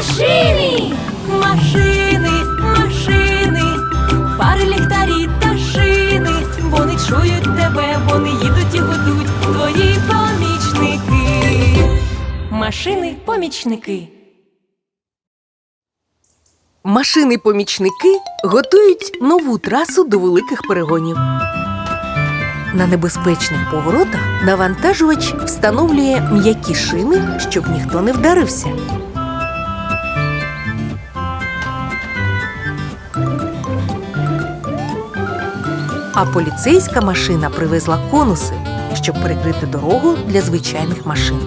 Машини! Машини, машини, фари, ліхтарі та шини. Вони чують тебе, вони їдуть і гудуть. Твої помічники. Машини-помічники. Машини-помічники готують нову трасу до великих перегонів. На небезпечних поворотах навантажувач встановлює м'які шини, щоб ніхто не вдарився. А поліцейська машина привезла конуси, щоб перекрити дорогу для звичайних машин.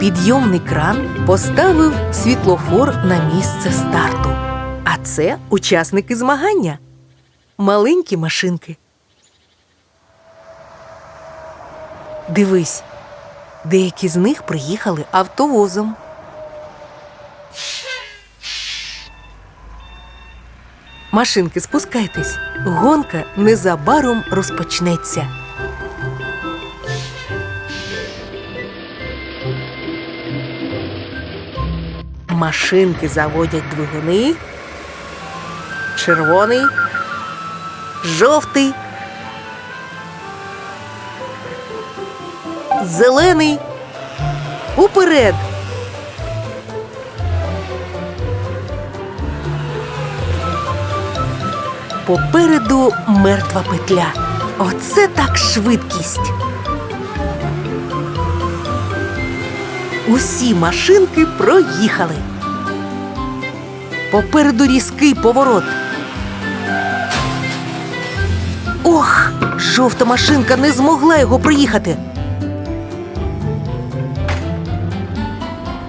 Підйомний кран поставив світлофор на місце старту. А це учасники змагання. Маленькі машинки. Дивись, деякі з них приїхали автовозом. Машинки, спускайтесь. Гонка незабаром розпочнеться. Машинки заводять двигуни. Червоний, жовтий, зелений. Уперед. Попереду мертва петля. Оце так швидкість. Усі машинки проїхали. Попереду різкий поворот. Ох, жовта машинка не змогла його проїхати.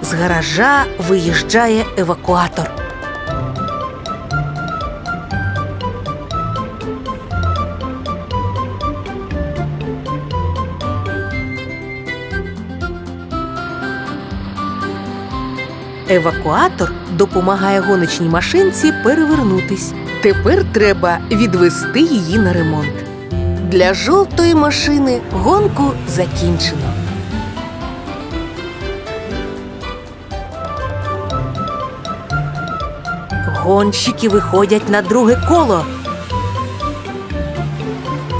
З гаража виїжджає евакуатор. Евакуатор допомагає гоночній машинці перевернутись. Тепер треба відвести її на ремонт. Для жовтої машини гонку закінчено. Гонщики виходять на друге коло.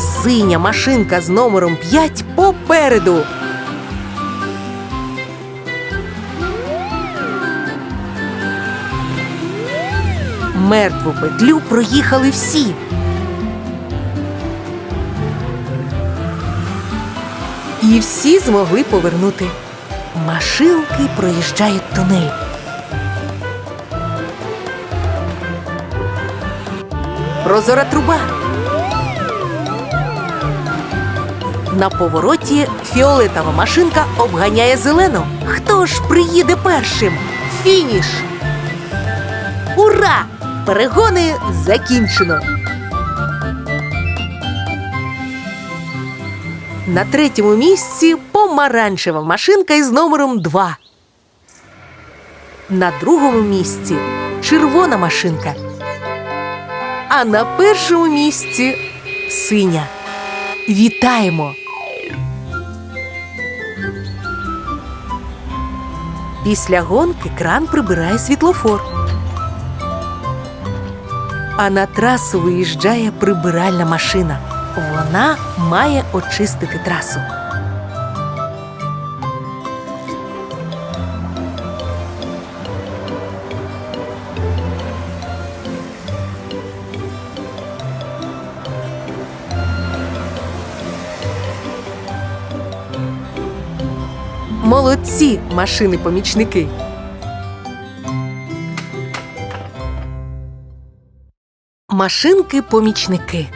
Синя машинка з номером 5 попереду. Мертву петлю проїхали всі. І всі змогли повернути. Машинки проїжджають тунель. Прозора труба. На повороті фіолетова машинка обганяє зелену. Хто ж приїде першим? Фініш! Ура! Перегони закінчено. На третьому місці помаранчева машинка із номером 2. На другому місці червона машинка. А на першому місці синя. Вітаємо! Після гонки кран прибирає світлофор. А на трасу виїжджає прибиральна машина. Вона має очистити трасу. Молодці машини-помічники. Машинки-помічники.